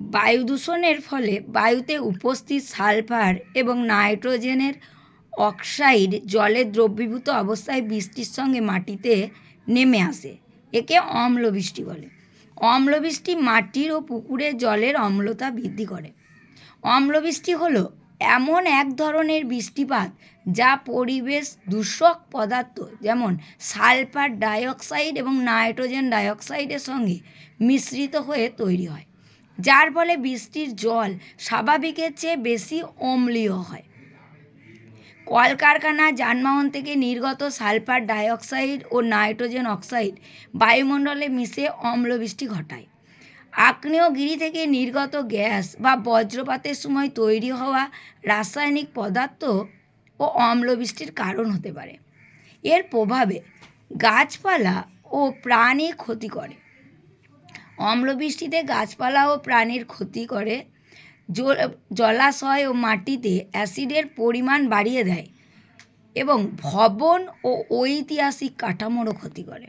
বায়ু দূষণের ফলে বায়ুতে উপস্থিত সালফার এবং নাইট্রোজেনের অক্সাইড জলে দ্রবীভূত অবস্থায় বৃষ্টির সঙ্গে মাটিতে নেমে আসে। একে অম্লবৃষ্টি বলে। অম্লবৃষ্টি মাটির ও পুকুরে জলের অম্লতা বৃদ্ধি করে। অম্লবৃষ্টি হলো এমন এক ধরনের বৃষ্টিপাত যা পরিবেশ দূষক পদার্থ যেমন সালফার ডাইঅক্সাইড এবং নাইট্রোজেন ডাইঅক্সাইডের সঙ্গে মিশ্রিত হয়ে তৈরি হয়। যার ফলে বৃষ্টির জল স্বাভাবিকের চেয়ে বেশি অম্লীয় হয়। কলকারখানা, যানবাহন থেকে নির্গত সালফার ডাইঅক্সাইড ও নাইট্রোজেন অক্সাইড বায়ুমণ্ডলে মিশে অম্লবৃষ্টি ঘটায়। আগ্নেয়গিরি থেকে নির্গত গ্যাস বা বজ্রপাতের সময় তৈরি হওয়া রাসায়নিক পদার্থ ও অম্লবৃষ্টির কারণ হতে পারে। এর প্রভাবে গাছপালা ও প্রাণী ক্ষতি করে। অম্লবৃষ্টিতে গাছপালা ও প্রাণীর ক্ষতি করে জলাশয় ও মাটিতে অ্যাসিডের পরিমাণ বাড়িয়ে দেয় এবং ভবন ও ঐতিহাসিক কাঠামোরও ক্ষতি করে।